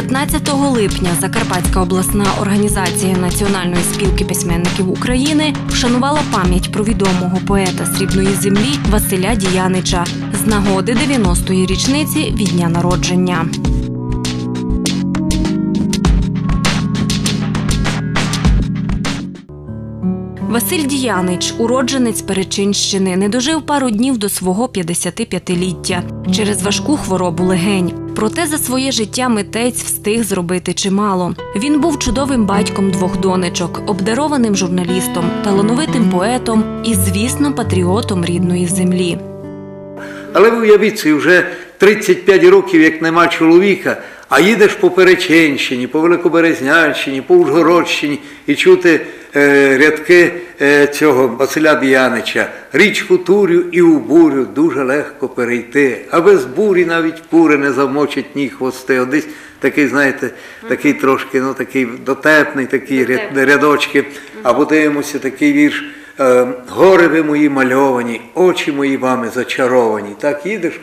15 липня Закарпатська обласна організація Національної спілки письменників України вшанувала пам'ять про відомого поета срібної землі Василя Діянича з нагоди 90-ї річниці від дня народження. Василь Діянич, уродженець Перечинщини, не дожив пару днів до свого 55-ліття через важку хворобу легень. Проте за своє життя митець встиг зробити чимало. Він був чудовим батьком двох донечок, обдарованим журналістом, талановитим поетом і, звісно, патріотом рідної землі. Але ви уявіть, собі, вже 35 років, як нема чоловіка, а їдеш по Перечинщині, по Великоберезнянщині, по Ужгородщині і чути рядки е, цього Василя Діянича. Річку Турю і у бурю дуже легко перейти, а без бурі навіть кури не замочать ні хвости. От десь такий, знаєте, такий трошки, ну такий дотепний, такі ряд- рядочки. Або дивимося такий вірш. Е, Гори ви мої мальовані, очі мої вами зачаровані. Так їдеш, е,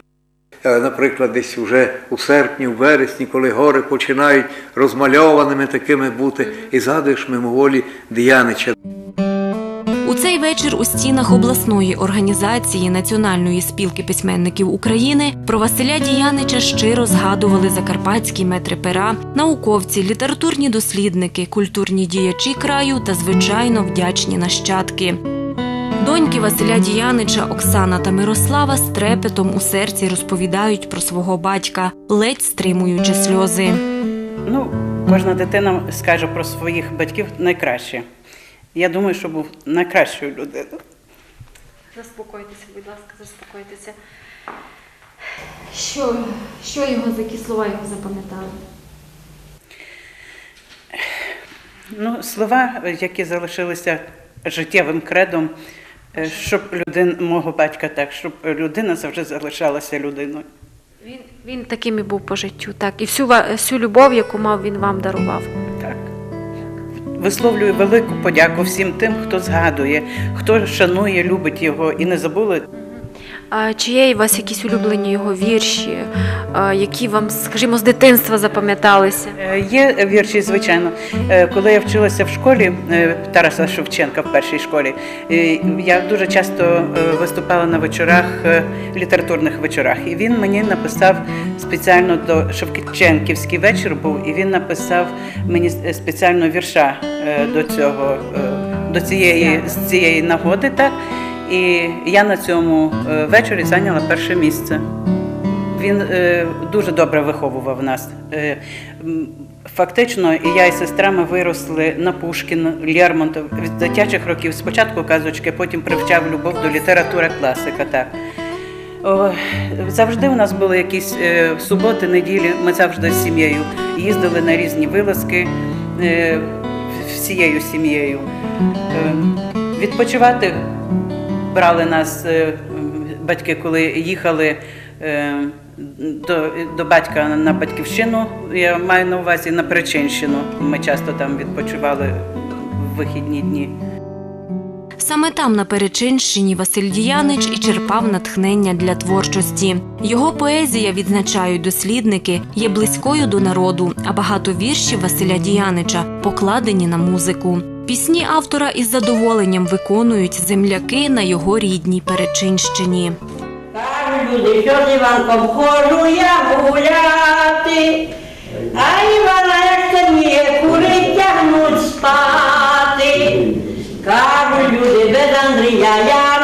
наприклад, десь уже у серпні, у вересні, коли гори починають розмальованими такими бути, і згадуєш мимоволі Діянича. У цей вечір у стінах обласної організації Національної спілки письменників України про Василя Діянича щиро згадували закарпатські метри пера, науковці, літературні дослідники, культурні діячі краю та, звичайно, вдячні нащадки. Доньки Василя Діянича Оксана та Мирослава з трепетом у серці розповідають про свого батька, ледь стримуючи сльози. Ну, кожна дитина скаже про своїх батьків найкраще. Я думаю, що був найкращою людиною. Заспокойтеся, будь ласка, заспокойтеся. Що, що його за які слова його запам'ятали? Ну, слова, які залишилися життєвим кредом, щоб людина мого батька так, щоб людина завжди залишалася людиною. Він, він таким і був по життю, так. І всю, всю любов, яку мав, він вам дарував. Так. Висловлюю велику подяку всім тим, хто згадує, хто шанує, любить його і не забули чи є у вас якісь улюблені його вірші, які вам, скажімо, з дитинства запам'яталися? Е, Є вірші, звичайно. Е, Коли я вчилася в школі е, Тараса Шевченка в першій школі, я дуже часто виступала на вечорах, літературних вечорах. І він мені написав спеціально до Шевченківський вечір був, і він написав мені спеціально вірша до цього, до цієї з цієї нагоди. Так і я на цьому е, вечорі зайняла перше місце. Він е, дуже добре виховував нас. Е, фактично, і я і сестра ми виросли на Пушкін, Лермонтов від дитячих років. Спочатку казочки, потім привчав любов до літератури, класика. Так. Завжди у нас були якісь суботи, неділі. Ми завжди з сім'єю їздили на різні вилазки всією сім'єю. Е, відпочивати брали нас е, батьки, коли їхали е, до, до батька на батьківщину. Я маю на увазі на Причинщину. Ми часто там відпочивали в вихідні дні. Саме там, на Перечинщині, Василь Діянич і черпав натхнення для творчості. Його поезія, відзначають дослідники, є близькою до народу, а багато віршів Василя Діянича покладені на музику. Пісні автора із задоволенням виконують земляки на його рідній Перечинщині. Кажуть люди, що з Іванком хожу я гуляти, а Івана як темніє, курить тягнуть спати. Кажуть люди, без Андрія я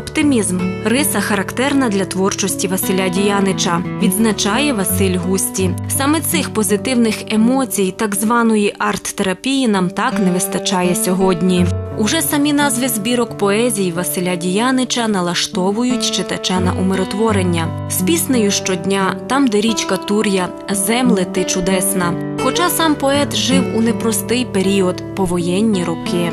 Оптимізм риса характерна для творчості Василя Діянича, відзначає Василь Густі. Саме цих позитивних емоцій, так званої арт-терапії, нам так не вистачає сьогодні. Уже самі назви збірок поезій Василя Діянича налаштовують читача на умиротворення з піснею щодня, там, де річка Тур'я, земле ти чудесна. Хоча сам поет жив у непростий період повоєнні роки.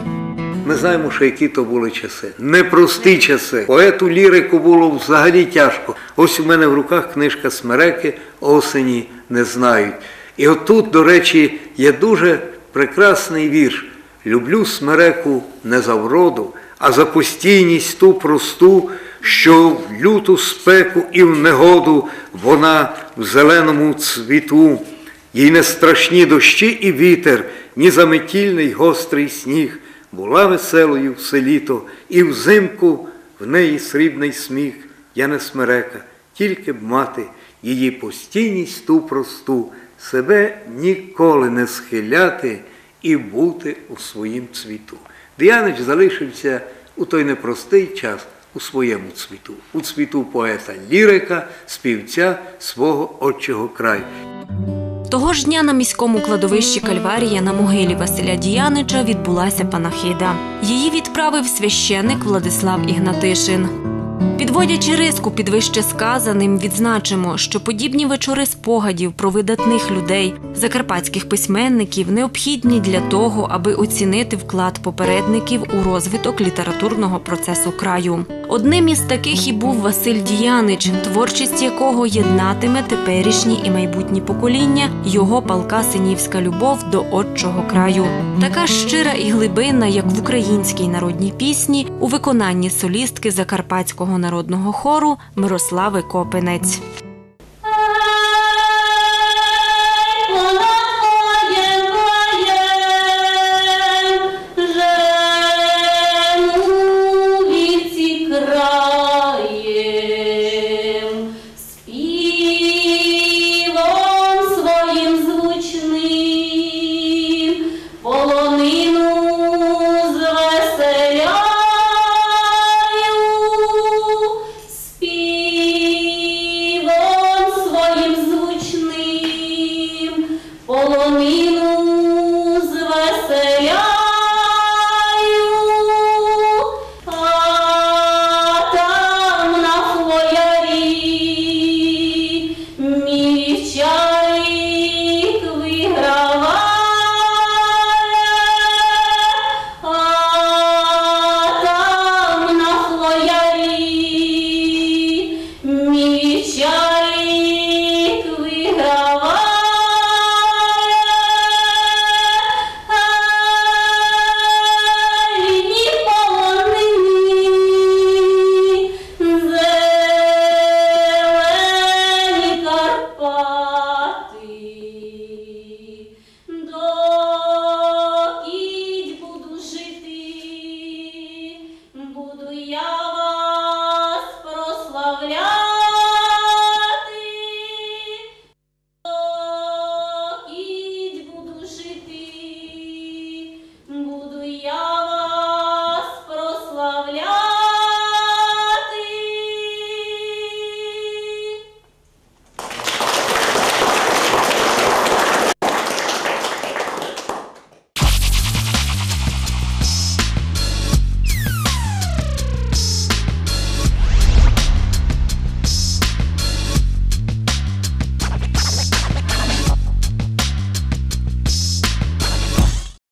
Ми знаємо, що які то були часи. Непрості часи. Поету лірику було взагалі тяжко. Ось у мене в руках книжка Смереки Осені не знають. І отут, до речі, є дуже прекрасний вірш. Люблю смереку не за вроду, а за постійність ту просту, що в люту спеку і в негоду вона в зеленому цвіту. Їй не страшні дощі і вітер, ні заметільний гострий сніг. Була веселою все літо, і взимку в неї срібний сміх. Я не смерека, тільки б мати її постійність ту просту, себе ніколи не схиляти і бути у своїм цвіту. Діянич залишився у той непростий час у своєму цвіту, у цвіту поета лірика, співця свого отчого краю. Того ж дня на міському кладовищі Кальварія на могилі Василя Діянича відбулася панахида. Її відправив священник Владислав Ігнатишин. Підводячи риску під вище сказаним, відзначимо, що подібні вечори спогадів про видатних людей, закарпатських письменників, необхідні для того, аби оцінити вклад попередників у розвиток літературного процесу краю. Одним із таких і був Василь Діянич, творчість якого єднатиме теперішні і майбутні покоління, його палка синівська любов до отчого краю. Така щира і глибинна, як в українській народній пісні, у виконанні солістки Закарпатського народного хору Мирослави Копинець.